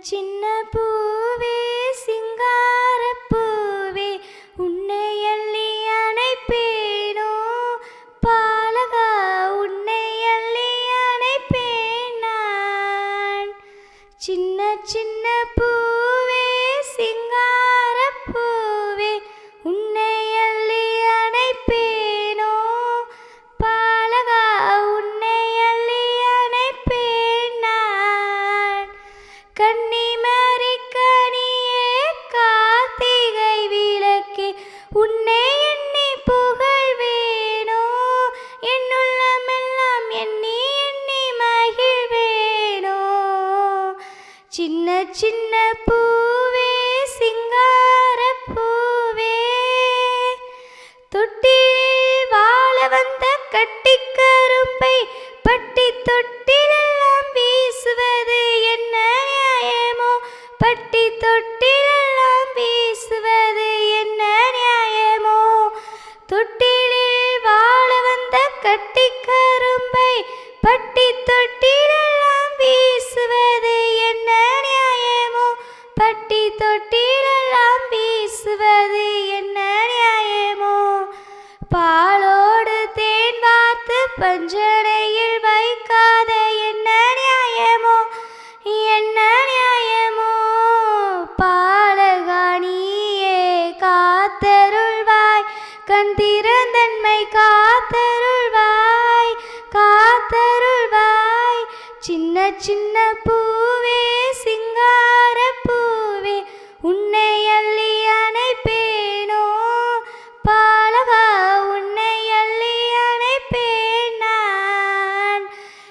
சின்ன பூவே சிங்கார பூவே உன்னை அள்ளி அணைப்பேனோ? பாலகா உன்னை அள்ளி அணைப்பேன் நான். சின்ன சின்ன பூ உன்னை எண்ணி புகழ்வேனோ என்னுள்ளமெல்லாம் எண்ணி எண்ணி மகிழ்வேனோ சின்ன சின்ன பூ கட்டி கரும்பை பட்டி தொட்டிலெல்லாம் வீசுவது என்ன நியாயமோ? பட்டி தொட்டிலெல்லாம் வீசுவது என்ன நியாயமோ? பாலோடு தேன் வார்த்து பஞ்சனையில் வைக்காத என்ன நியாயமோ? என்ன நியாயமோ? பாலகாணியே காத்தருள்வாய் கண் திறந்தன்மை காத்தருள்வாய் காத்தருள்வாய் சின்ன சின்ன பூவே சிங்கார பூவே உன்னை அள்ளி அணைப்பேனோ? பாலகா உன்னை அள்ளி அணைப்பேன் நான்.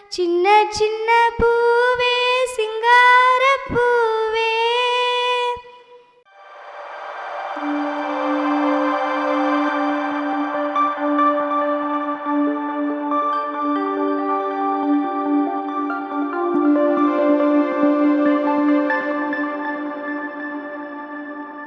சின்ன சின்ன பூவே சிங்கார